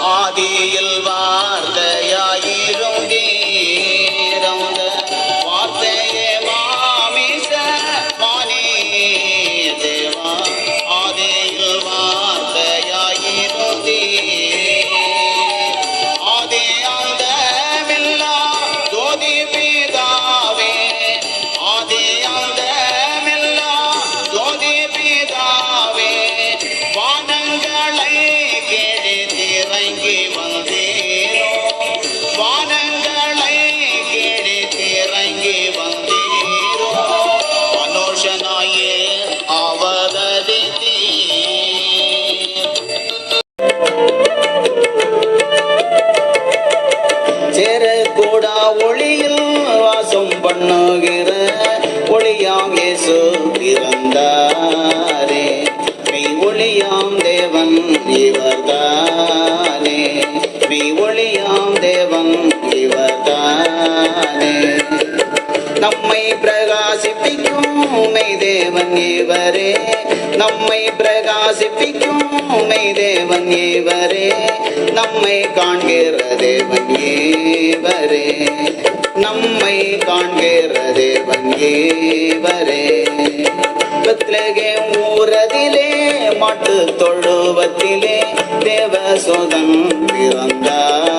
ஆதி ஒளியில் வாசம் பண்ணுகிற ஒளியாம் இயேசு பிறந்தாரே. மெய் ஒளியாம் தேவன் இவர்தானே மெய் ஒளியாம் தேவன் இவர்தானே நம்மை பிரகாசிப்பிக்கும் மெய் தேவன் இவரே. நம்மை பிரகாசிப்பிக்கும் மெய் தேவன் இவரே. நம்மை காண்கிற தேவன் தேவரே நம்மை காண்கிற தேவன் இவரே பெத்லகே ஊரதிலே மாட்டு தொழுவத்திலே தேவ சுதன் பிறந்தார்.